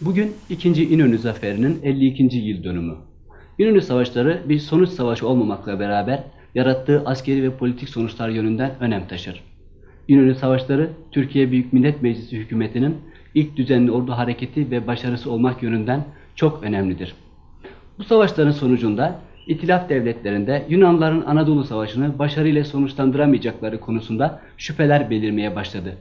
Bugün 2. İnönü Zaferi'nin 52. yıl dönümü. İnönü Savaşları bir sonuç savaşı olmamakla beraber yarattığı askeri ve politik sonuçlar yönünden önem taşır. İnönü Savaşları, Türkiye Büyük Millet Meclisi hükümetinin ilk düzenli ordu hareketi ve başarısı olmak yönünden çok önemlidir. Bu savaşların sonucunda İtilaf devletlerinde Yunanların Anadolu Savaşı'nı başarıyla sonuçlandıramayacakları konusunda şüpheler belirmeye başladı.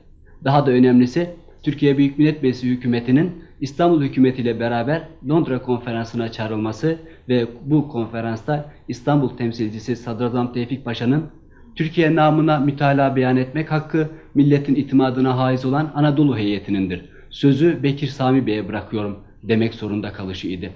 Daha da önemlisi Türkiye Büyük Millet Meclisi hükümetinin İstanbul hükümetiyle beraber Londra konferansına çağrılması ve bu konferansta İstanbul temsilcisi Sadrazam Tevfik Paşa'nın Türkiye namına mütalaa beyan etmek hakkı milletin itimadına haiz olan Anadolu heyetinindir. Sözü Bekir Sami Bey'e bırakıyorum demek zorunda kalışı idi.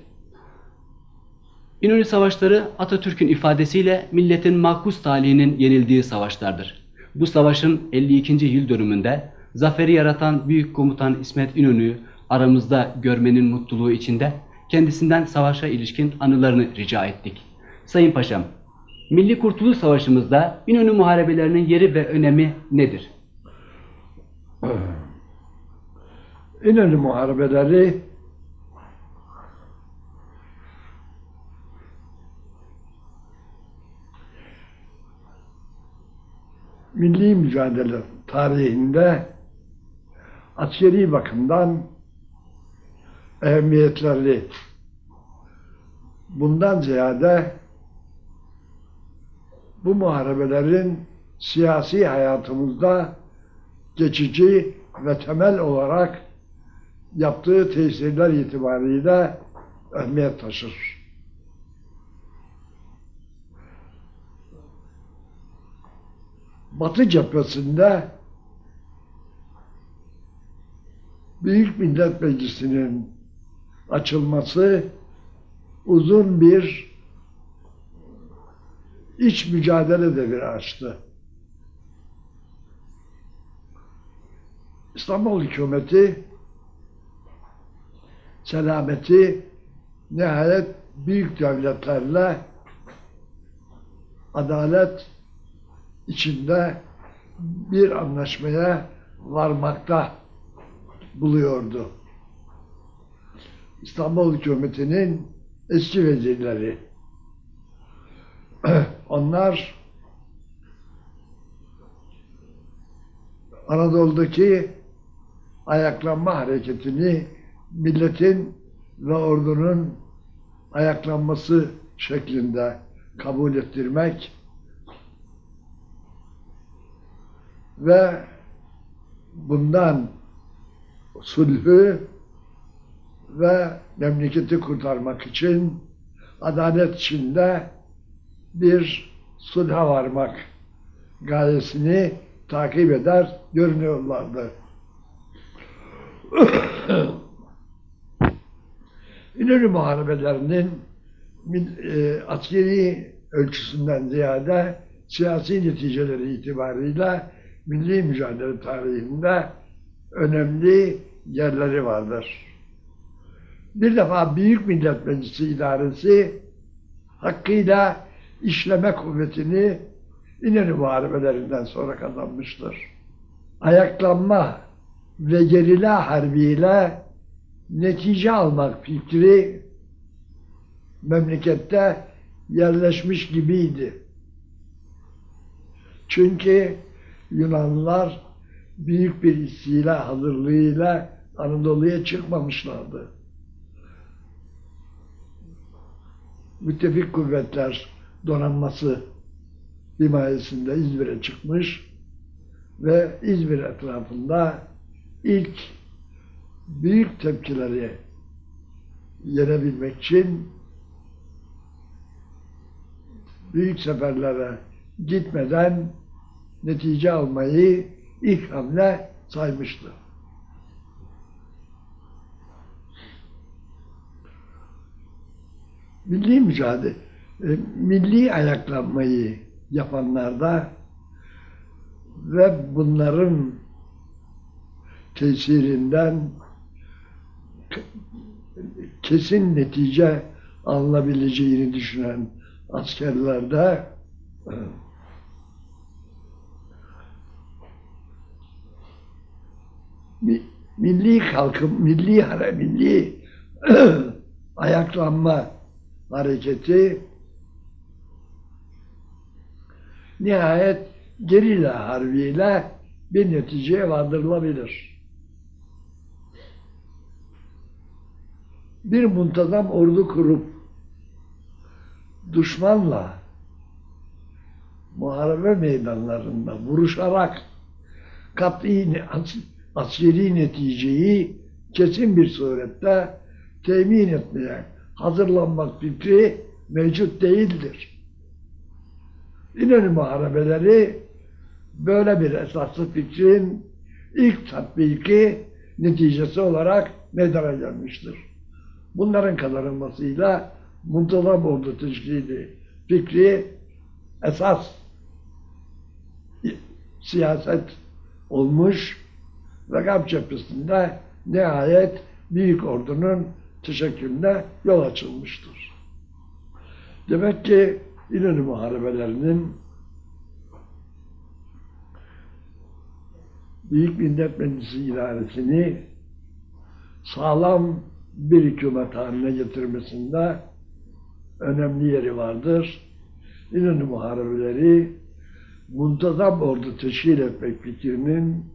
İnönü Savaşları Atatürk'ün ifadesiyle milletin makus talihinin yenildiği savaşlardır. Bu savaşın 52. yıl dönümünde zaferi yaratan büyük komutan İsmet İnönü'yü aramızda görmenin mutluluğu içinde kendisinden savaşa ilişkin anılarını rica ettik. Sayın Paşam, Milli Kurtuluş Savaşımızda İnönü muharebelerinin yeri ve önemi nedir? İnönü muharebeleri milli mücadele tarihinde askeri bakımdan ehemmiyetleri bundan ziyade bu muharebelerin siyasi hayatımızda geçici ve temel olarak yaptığı tesirler itibariyle ehemmiyet taşır. Batı cephesinde Büyük Millet Meclisi'nin açılması uzun bir iç mücadele devri açtı. İstanbul hükümeti selameti nihayet büyük devletlerle adalet içinde bir anlaşmaya varmakta buluyordu. İstanbul hükümetinin eski vezirleri. Onlar Anadolu'daki ayaklanma hareketini milletin ve ordunun ayaklanması şeklinde kabul ettirmek ve bundan sulhü ve memleketi kurtarmak için adalet içinde bir sulha varmak gayesini takip eder görünüyorlardı. İnönü muharebelerinin e, askeri ölçüsünden ziyade siyasi neticeleri itibariyle milli mücadele tarihinde önemli yerleri vardır. Bir defa Büyük Millet Meclisi idaresi hakkıyla işleme kuvvetini İnönü muharebelerinden sonra kazanmıştır. Ayaklanma ve gerilla harbiyle netice almak fikri memlekette yerleşmiş gibiydi. Çünkü Yunanlılar büyük bir istila hazırlığıyla Anadolu'ya çıkmamışlardı. Müttefik kuvvetler donanması himayesinde İzmir'e çıkmış ve İzmir etrafında ilk büyük tepkileri yenebilmek için büyük seferlere gitmeden netice almayı ilk hamle saymıştı. Milli mücadele, e, milli ayaklanmayı yapanlarda ve bunların tesirinden kesin netice alınabileceğini düşünen askerlerde milli kalkım, milli hare, milli ayaklanma hareketi nihayet gerilla harbiyle bir neticeye vardırılabilir. Bir muntazam ordu kurup düşmanla muharebe meydanlarında vuruşarak kat'i askeri neticeyi kesin bir surette temin etmeye hazırlanmak fikri mevcut değildir. İnönü muharebeleri böyle bir esaslı fikrin ilk tatbiki neticesi olarak meydana gelmiştir. Bunların kazanılmasıyla muntazam ordu teşkili fikri esas siyaset olmuş ve Gap cephesinde nihayet büyük ordunun teşekkülüne yol açılmıştır. Demek ki İnönü muharebelerinin Büyük Millet Meclisi idaresini sağlam bir hükümet haline getirmesinde önemli yeri vardır. İnönü muharebeleri muntazam ordu teşkil etmek fikrinin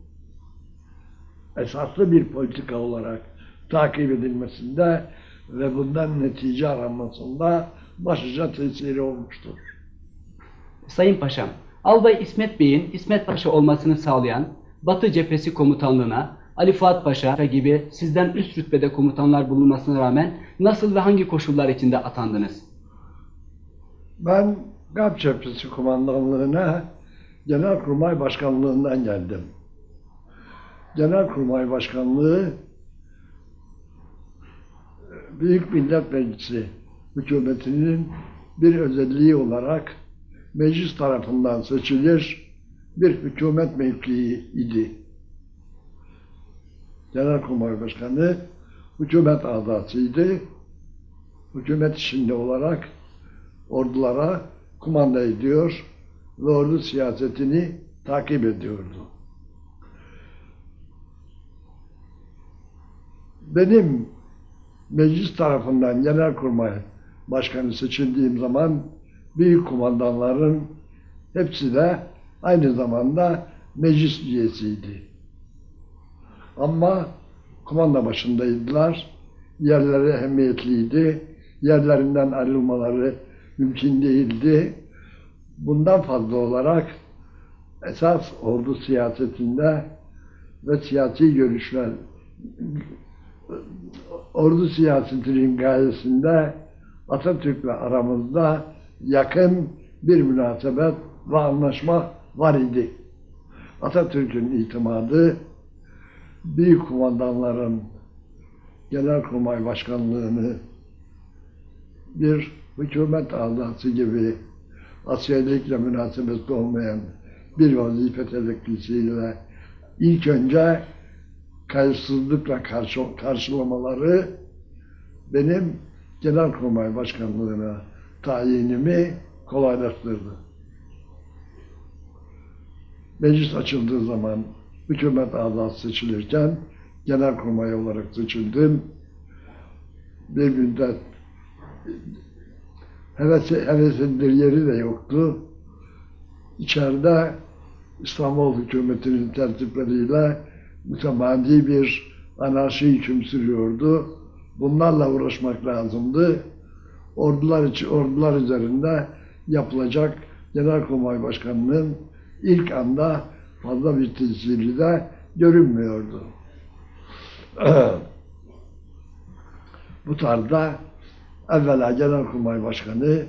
esaslı bir politika olarak takip edilmesinde ve bundan netice aranmasında başlıca tesiri olmuştur. Sayın Paşam, Albay İsmet Bey'in İsmet Paşa olmasını sağlayan Batı Cephesi Komutanlığı'na Ali Fuat Paşa gibi sizden üst rütbede komutanlar bulunmasına rağmen nasıl ve hangi koşullar içinde atandınız? Ben Gap Cephesi Kumandanlığı'na Genelkurmay Başkanlığı'ndan geldim. Genelkurmay Başkanlığı Büyük Millet Meclisi hükümetinin bir özelliği olarak meclis tarafından seçilir bir hükümet mevkii idi. Genelkurmay Başkanı hükümet azasıydı. Hükümet içinde olarak ordulara kumanda ediyor ve ordu siyasetini takip ediyordu. Benim meclis tarafından genelkurmay başkanı seçildiğim zaman büyük kumandanların hepsi de aynı zamanda meclis üyesiydi. Ama kumanda başındaydılar. Yerleri ehemmiyetliydi. Yerlerinden ayrılmaları mümkün değildi. Bundan fazla olarak esas ordu siyasetinde ve siyasi görüşler ordu siyasetinin gayesinde Atatürk'le aramızda yakın bir münasebet ve anlaşma var idi. Atatürk'ün itimadı büyük kumandanların genelkurmay başkanlığını bir hükümet azası gibi askerlikle münasebetli olmayan bir vazife telekkisiyle ilk önce kayıtsızlıkla karşı, karşılamaları benim Genelkurmay Başkanlığı'na tayinimi kolaylaştırdı. Meclis açıldığı zaman hükümet azası seçilirken Genelkurmay olarak seçildim. Bir müddet hevesi, hevesindir yeri de yoktu. İçeride İstanbul hükümetinin tertipleriyle mütemadi bir anarşi hüküm sürüyordu. Bunlarla uğraşmak lazımdı. Ordular içi ordular üzerinde yapılacak Genelkurmay Başkanı'nın ilk anda fazla bir tesiri de görünmüyordu. Bu tarzda evvela Genelkurmay Başkanı,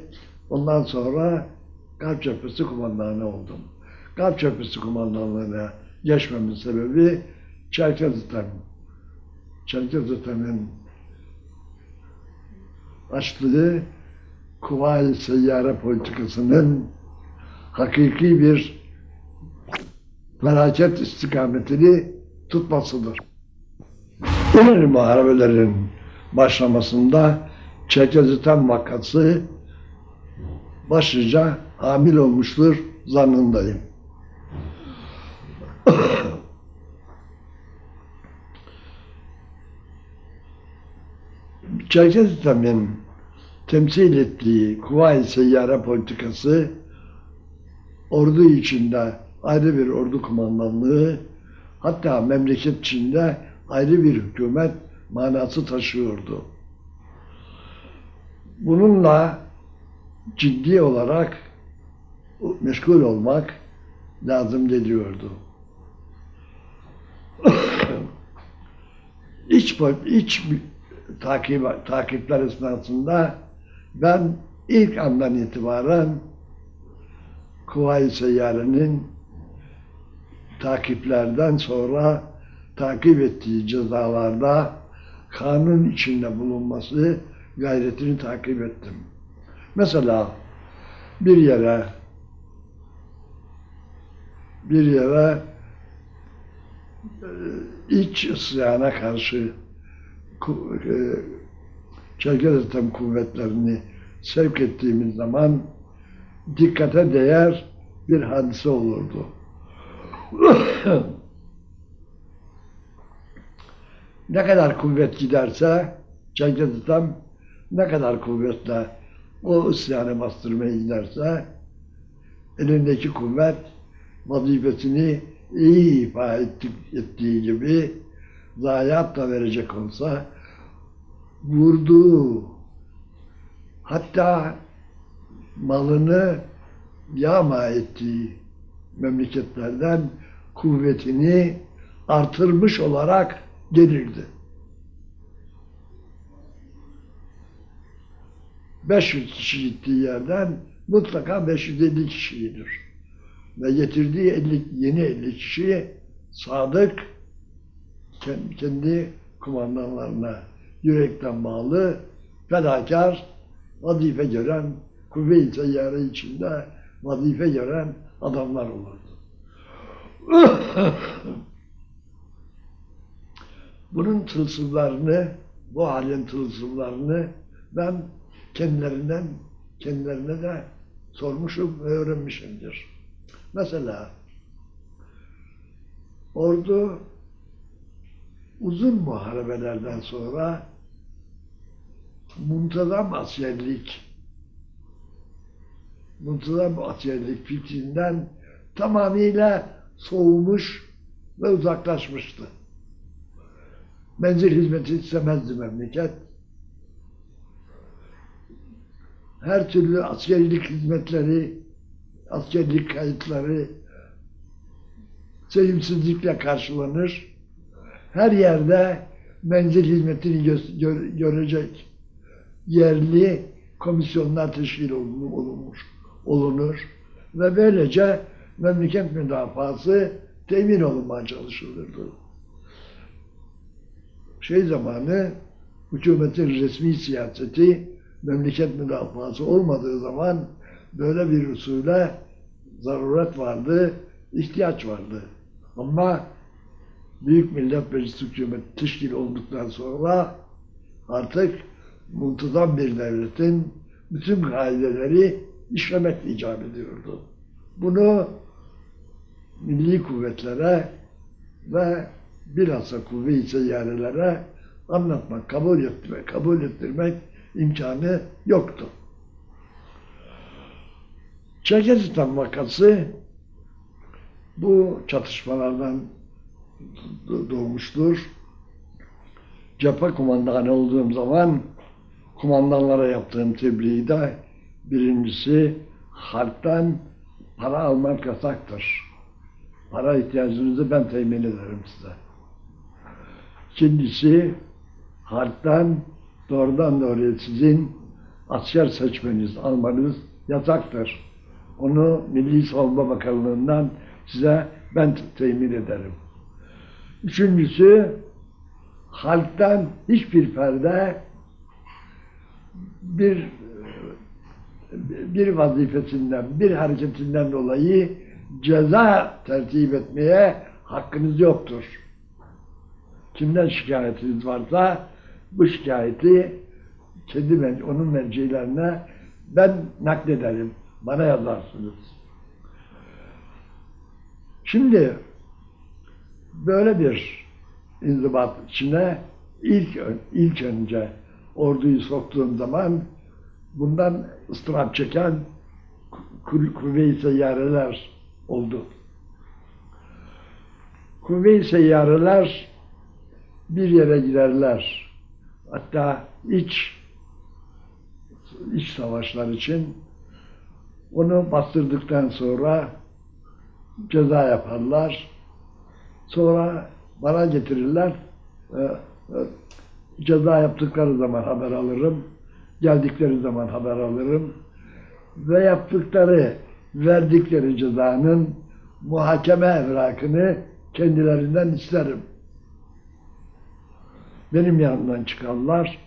ondan sonra Garp Cephesi Kumandanı oldum. Garp Cephesi Kumandanlığı'na geçmemin sebebi Çerkezistan. Çerkezistan'ın açtığı Kuvayi Seyyare politikasının hakiki bir felaket istikametini tutmasıdır. İnönü muharebelerin başlamasında Çerkezistan vakası başlıca hamil olmuştur zannındayım. Çerkezistan'ın temsil ettiği Kuvayi Seyyare politikası ordu içinde ayrı bir ordu kumandanlığı hatta memleket içinde ayrı bir hükümet manası taşıyordu. Bununla ciddi olarak meşgul olmak lazım geliyordu. iç, iç takip, takipler esnasında ben ilk andan itibaren Kuvayi Seyyare'nin takiplerden sonra takip ettiği cezalarda kanun içinde bulunması gayretini takip ettim. Mesela bir yere bir yere e, iç isyana karşı e, Çerkezistan kuvvetlerini sevk ettiğimiz zaman dikkate değer bir hadise olurdu. ne kadar kuvvet giderse Çerkezistan ne kadar kuvvetle o isyanı bastırmaya giderse elindeki kuvvet vazifesini iyi ifa etti- ettiği gibi zayiat da verecek olsa vurduğu hatta malını yağma ettiği memleketlerden kuvvetini artırmış olarak gelirdi. 500 kişi gittiği yerden mutlaka 550 kişi gelir. Ve getirdiği 50, yeni 50 kişi sadık kendi kumandanlarına yürekten bağlı fedakar vazife gören kuvve-i seyyare içinde vazife gören adamlar olurdu. Bunun tılsımlarını, bu halin tılsımlarını ben kendilerinden, kendilerine de sormuşum ve öğrenmişimdir. Mesela ordu uzun muharebelerden sonra muntazam askerlik muntazam askerlik fikrinden tamamıyla soğumuş ve uzaklaşmıştı. Menzil hizmeti istemezdi memleket. Her türlü askerlik hizmetleri, askerlik kayıtları sevimsizlikle karşılanır. Her yerde menzil hizmetini gö- gör- görecek yerli komisyonlar teşkil olun- olunmuş, olunur ve böylece memleket müdafası temin olunmaya çalışılırdı. Şey zamanı hükümetin resmi siyaseti memleket müdafası olmadığı zaman böyle bir usule zaruret vardı, ihtiyaç vardı. Ama Büyük Millet Meclisi hükümeti teşkil olduktan sonra artık muntazam bir devletin bütün gaideleri işlemek icap ediyordu. Bunu milli kuvvetlere ve bilhassa kuvve-i seyyarelere anlatmak, kabul ettirmek, kabul ettirmek imkanı yoktu. Çerkezistan vakası bu çatışmalardan do- doğmuştur. Cephe kumandanı olduğum zaman kumandanlara yaptığım tebliğde birincisi halktan para almak yasaktır. Para ihtiyacınızı ben temin ederim size. İkincisi halktan doğrudan doğruya sizin asker seçmeniz, almanız yasaktır. Onu Milli Savunma Bakanlığı'ndan size ben temin ederim. Üçüncüsü halktan hiçbir ferde bir bir vazifesinden, bir hareketinden dolayı ceza tertip etmeye hakkınız yoktur. Kimden şikayetiniz varsa bu şikayeti kendi onun mercilerine ben naklederim. Bana yazarsınız. Şimdi böyle bir inzibat içine ilk ilk önce orduyu soktuğum zaman bundan ıstırap çeken kuvve-i oldu. Kuvve-i bir yere giderler. Hatta iç iç savaşlar için onu bastırdıktan sonra ceza yaparlar. Sonra bana getirirler. Ee, e, Ceza yaptıkları zaman haber alırım. Geldikleri zaman haber alırım. Ve yaptıkları, verdikleri cezanın muhakeme evrakını kendilerinden isterim. Benim yanımdan çıkarlar.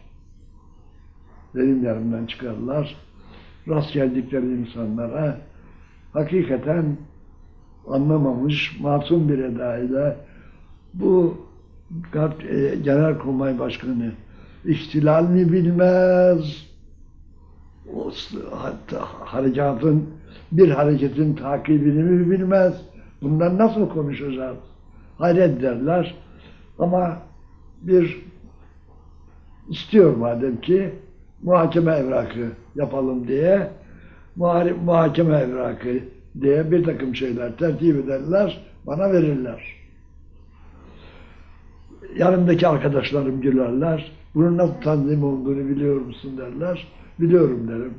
Benim yanımdan çıkarlar. Rast geldikleri insanlara hakikaten anlamamış masum bir edayla bu Genelkurmay Başkanı ihtilal mi bilmez, o hatta harekatın bir hareketin takibini mi bilmez. Bundan nasıl konuşacağız? Hayret derler. Ama bir istiyor madem ki muhakeme evrakı yapalım diye muhakeme evrakı diye bir takım şeyler tertip ederler, bana verirler. Yanımdaki arkadaşlarım gülerler. Bunun nasıl tanzim olduğunu biliyor musun derler. Biliyorum derim.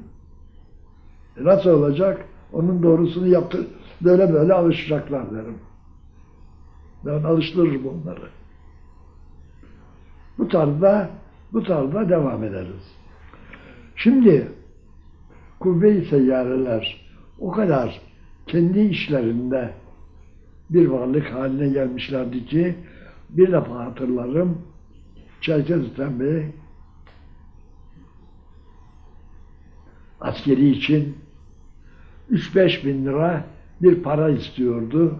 E nasıl olacak? Onun doğrusunu yaptı. Böyle böyle alışacaklar derim. Ben alıştırırım onları. Bu tarzda bu tarzda devam ederiz. Şimdi kuvve-i seyyareler o kadar kendi işlerinde bir varlık haline gelmişlerdi ki bir defa hatırlarım Çerkezistan Bey askeri için 3-5 bin lira bir para istiyordu.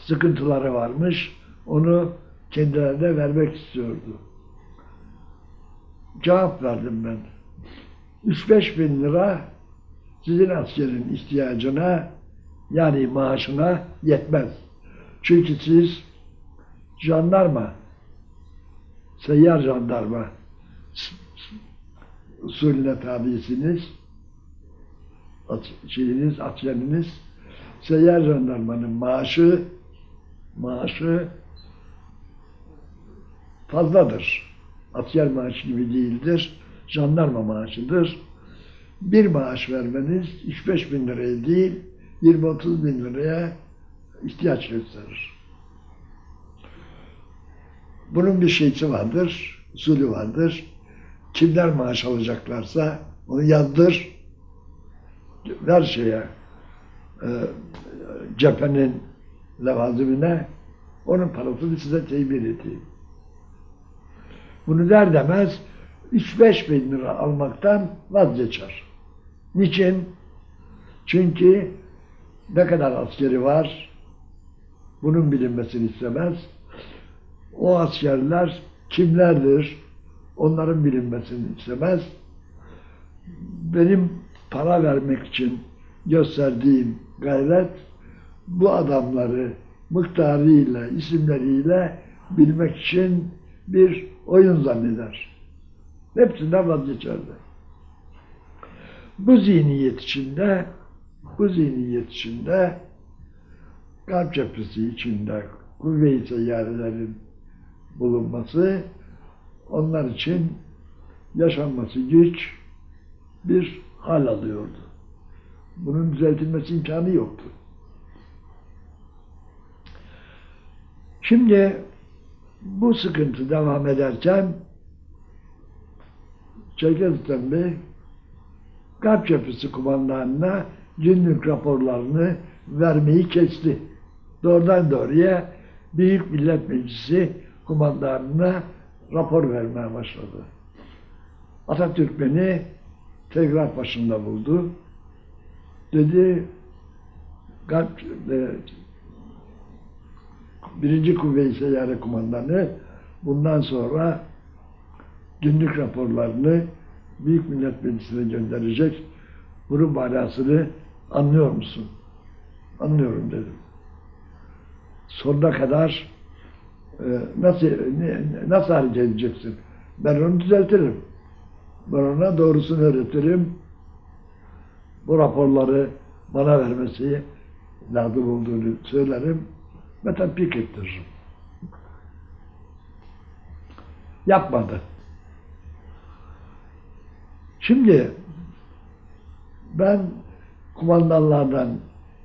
Sıkıntıları varmış. Onu kendilerine vermek istiyordu. Cevap verdim ben. 3-5 bin lira sizin askerin ihtiyacına yani maaşına yetmez. Çünkü siz jandarma, seyyar jandarma usulüne tabisiniz. At, şeyiniz, askeriniz. Seyyar jandarmanın maaşı maaşı fazladır. Asker maaşı gibi değildir. Jandarma maaşıdır. Bir maaş vermeniz 3-5 bin liraya değil, 20-30 bin liraya ihtiyaç gösterir. Bunun bir şeysi vardır, usulü vardır. Kimler maaş alacaklarsa onu yazdır, ver şeye, e, cephenin levazimine, onun parasını size temin edeyim. Bunu der demez 3-5 bin lira almaktan vazgeçer. Niçin? Çünkü ne kadar askeri var bunun bilinmesini istemez. O askerler kimlerdir onların bilinmesini istemez. Benim para vermek için gösterdiğim gayret bu adamları miktarıyla, isimleriyle bilmek için bir oyun zanneder. Hepsinden vazgeçerdi. Bu zihniyet içinde, bu zihniyet içinde kalp cephesi içinde kuvve-i seyyarelerin bulunması onlar için yaşanması güç bir hal alıyordu. Bunun düzeltilmesi imkanı yoktu. Şimdi bu sıkıntı devam ederken Çerkezistan Bey Kalp Cephesi kumandanına günlük raporlarını vermeyi kesti. Doğrudan doğruya Büyük Millet Meclisi kumandanına rapor vermeye başladı. Atatürk beni telgraf başında buldu. Dedi, kalp, e, birinci kuvve-i seyyare kumandanı bundan sonra günlük raporlarını Büyük Millet Meclisi'ne gönderecek. Bunun manasını anlıyor musun? Anlıyorum dedim. Sonuna kadar e, nasıl nasıl hareket edeceksin? Ben onu düzeltirim. Ben ona doğrusunu öğretirim. Bu raporları bana vermesi lazım olduğunu söylerim ve tatbik ettiririm. Yapmadı. Şimdi ben kumandanlardan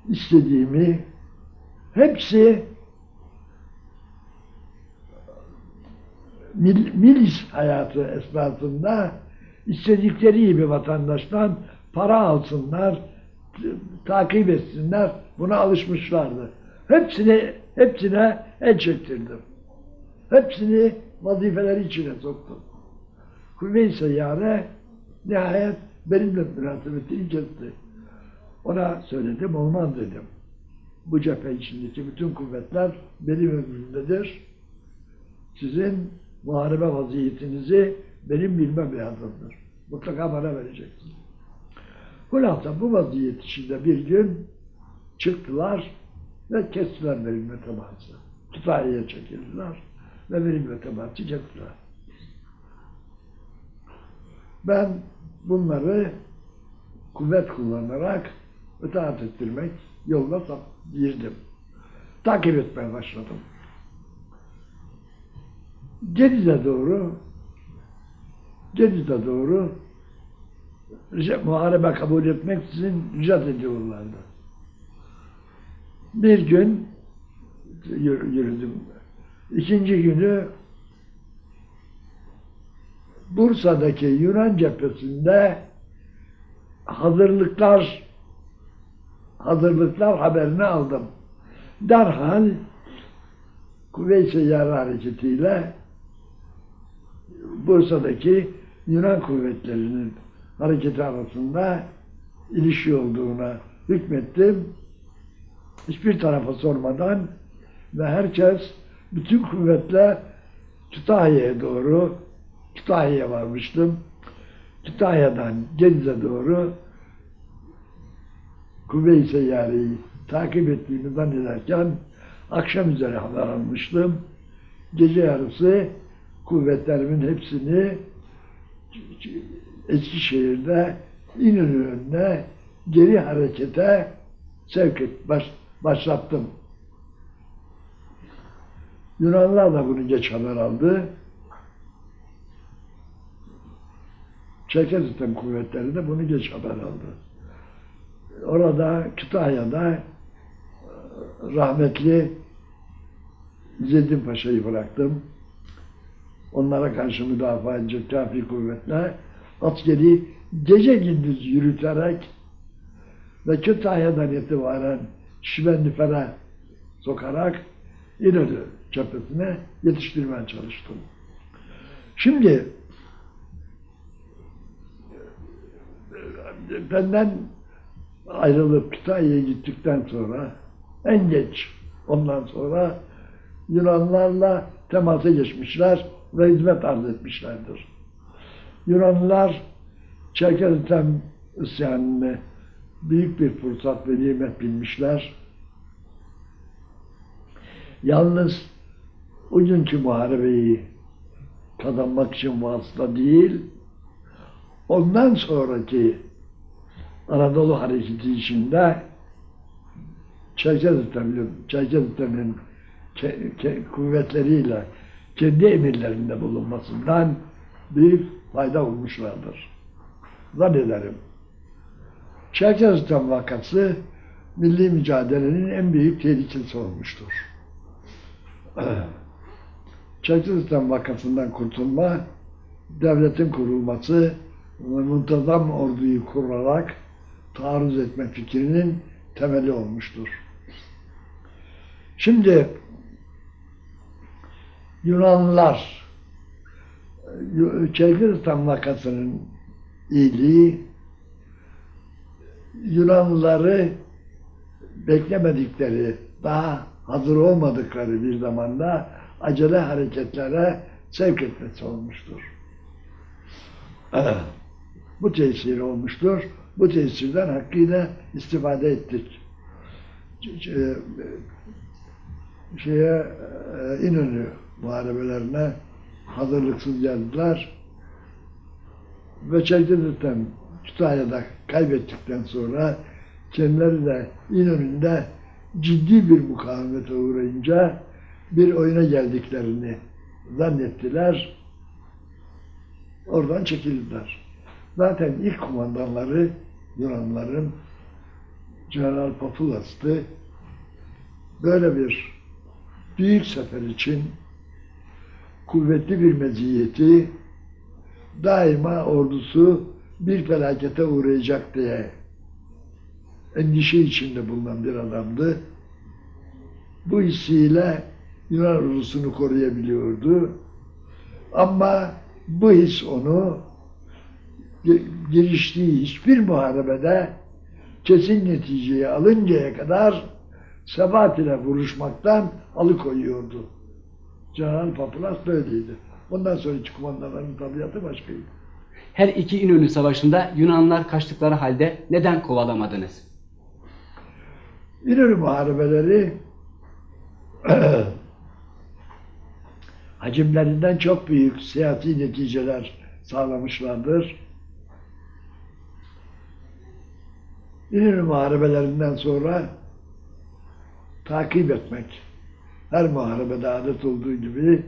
istediğimi hepsi mil, milis hayatı esnasında istedikleri gibi vatandaştan para alsınlar, takip etsinler. Buna alışmışlardı. Hepsini, hepsine el çektirdim. Hepsini vazifeleri içine soktum. Kuvve-i Seyyare nihayet benimle münasebetini kesti. Ona söyledim, olmaz dedim. Bu cephe içindeki bütün kuvvetler benim ömrümdedir. Sizin muharebe vaziyetinizi benim bilmem lazımdır. Mutlaka bana vereceksiniz. Hulasa bu vaziyet içinde bir gün çıktılar ve kestiler benimle teması. Kütahya'ya çekildiler ve benimle teması kestiler. Ben bunları kuvvet kullanarak itaat ettirmek yoluna girdim. Takip etmeye başladım. Gediz'e doğru Gediz'e doğru muharebe kabul etmek için ricat ediyorlardı. Bir gün yür- yürüdüm. İkinci günü Bursa'daki Yunan cephesinde hazırlıklar hazırlıklar haberini aldım. Derhal Kuvve-i Seyyare hareketiyle Bursa'daki Yunan kuvvetlerinin hareketi arasında ilişki olduğuna hükmettim. Hiçbir tarafa sormadan ve herkes bütün kuvvetle Kütahya'ya doğru Kütahya'ya varmıştım. Kütahya'dan Gediz'e doğru Kuvve-i Seyyare'yi takip ettiğimi zannederken akşam üzere haber almıştım. Gece yarısı kuvvetlerimin hepsini Eskişehir'de İnönü önüne geri harekete sevk et, baş, başlattım. Yunanlar da bunu geç haber aldı. Çerkezistan kuvvetleri de bunu geç haber aldı. Orada Kütahya'da e, rahmetli İzzettin Paşa'yı bıraktım. Onlara karşı müdafaa edecek kafi kuvvetler askeri gece gündüz yürüterek ve Kütahya'dan itibaren Şivenlifer'e sokarak İnönü cephesine yetiştirmeye çalıştım. Şimdi benden ayrılıp Kütahya'ya gittikten sonra en geç ondan sonra Yunanlarla temasa geçmişler ve hizmet arz etmişlerdir. Yunanlılar Çerkezistan isyanını büyük bir fırsat ve nimet bilmişler. Yalnız o günkü muharebeyi kazanmak için vasıta değil, ondan sonraki Anadolu hareketi içinde Çerkezistan, ke- kuvvetleriyle kendi emirlerinde bulunmasından büyük fayda olmuşlardır. Zannederim. Çerkezistan vakası milli mücadelenin en büyük tehlikesi olmuştur. Çerkezistan vakasından kurtulma, devletin kurulması ve muntazam orduyu kurarak taarruz etme fikrinin temeli olmuştur. Şimdi Yunanlılar Çerkezistan vakasının iyiliği Yunanlıları beklemedikleri, daha hazır olmadıkları bir zamanda acele hareketlere sevk etmesi olmuştur. Bu tesir olmuştur. Bu tesirden hakkıyla istifade ettik. Ç- Şeye, e, İnönü muharebelerine hazırlıksız geldiler. Ve Çaykur'dan Kütahya'da kaybettikten sonra kendileri de İnönü'nde ciddi bir mukavemete uğrayınca bir oyuna geldiklerini zannettiler. Oradan çekildiler. Zaten ilk kumandanları Yunanların General Populas'tı. Böyle bir büyük sefer için kuvvetli bir meziyeti daima ordusu bir felakete uğrayacak diye endişe içinde bulunan bir adamdı. Bu hissiyle Yunan ordusunu koruyabiliyordu. Ama bu his onu gi- giriştiği hiçbir muharebede kesin neticeyi alıncaya kadar sebat ile vuruşmaktan alıkoyuyordu. General Papulas böyleydi. Ondan sonraki kumandanların tabiatı başkaydı. Her iki İnönü Savaşı'nda Yunanlar kaçtıkları halde neden kovalamadınız? İnönü muharebeleri hacimlerinden çok büyük siyasi neticeler sağlamışlardır. İnönü muharebelerinden sonra takip etmek, her muharebede adet olduğu gibi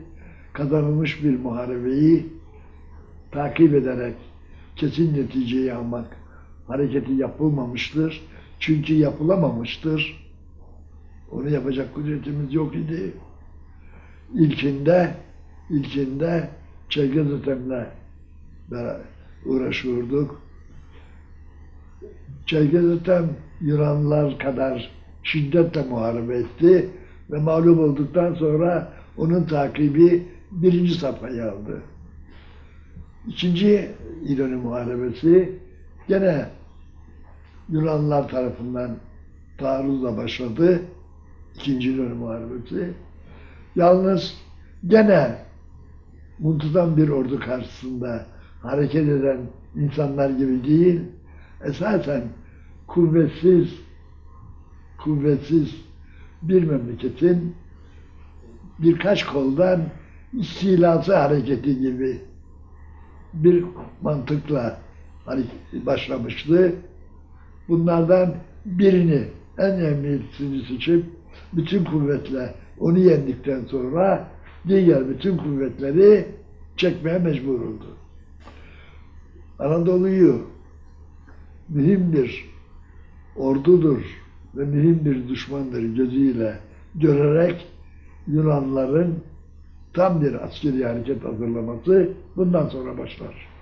kazanılmış bir muharebeyi takip ederek kesin neticeyi almak hareketi yapılmamıştır. Çünkü yapılamamıştır. Onu yapacak kudretimiz yok idi. İlkinde, ilkinde Ethem'le beraber uğraşıyorduk. Çerkez Ethem Yunanlılar kadar şiddetle muharebe etti ve mağlup olduktan sonra onun takibi birinci safhayı aldı. İkinci İnönü Muharebesi gene Yunanlılar tarafından taarruzla başladı. İkinci İnönü Muharebesi. Yalnız gene muntazam bir ordu karşısında hareket eden insanlar gibi değil, esasen kuvvetsiz, kuvvetsiz bir memleketin birkaç koldan istilası hareketi gibi bir mantıkla başlamıştı. Bunlardan birini en emniyetlisini seçip bütün kuvvetle onu yendikten sonra diğer bütün kuvvetleri çekmeye mecbur oldu. Anadolu'yu mühim bir ordudur ve mühim bir düşmandır gözüyle görerek Yunanların tam bir askeri hareket hazırlaması bundan sonra başlar.